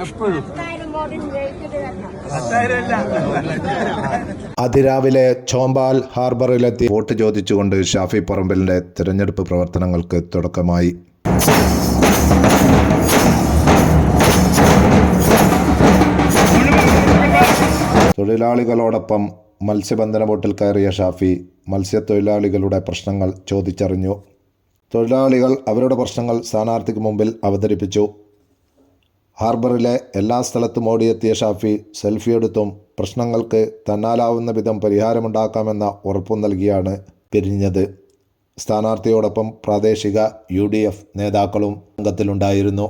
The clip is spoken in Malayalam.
എപ്പോഴും. അതിരാവിലെ ചോമ്പാൽ ഹാർബറിലെത്തി വോട്ട് ചോദിച്ചുകൊണ്ട് ഷാഫി പറമ്പലിന്റെ തിരഞ്ഞെടുപ്പ് പ്രവർത്തനങ്ങൾക്ക് തുടക്കമായി. തൊഴിലാളികളോടൊപ്പം മത്സ്യബന്ധന ബോട്ടിൽ കയറിയ ഷാഫി മത്സ്യത്തൊഴിലാളികളുടെ പ്രശ്നങ്ങൾ ചോദിച്ചറിഞ്ഞു. തൊഴിലാളികൾ അവരുടെ പ്രശ്നങ്ങൾ സ്ഥാനാർത്ഥിക്ക് മുമ്പിൽ അവതരിപ്പിച്ചു. ഹാർബറിലെ എല്ലാ സ്ഥലത്തും ഓടിയെത്തിയ ഷാഫി സെൽഫി എടുത്തും പ്രശ്നങ്ങൾക്ക് തന്നാലാവുന്ന വിധം പരിഹാരമുണ്ടാക്കാമെന്ന ഉറപ്പും നൽകിയാണ് പിരിഞ്ഞത്. സ്ഥാനാർത്ഥിയോടൊപ്പം പ്രാദേശിക യു നേതാക്കളും അംഗത്തിലുണ്ടായിരുന്നു.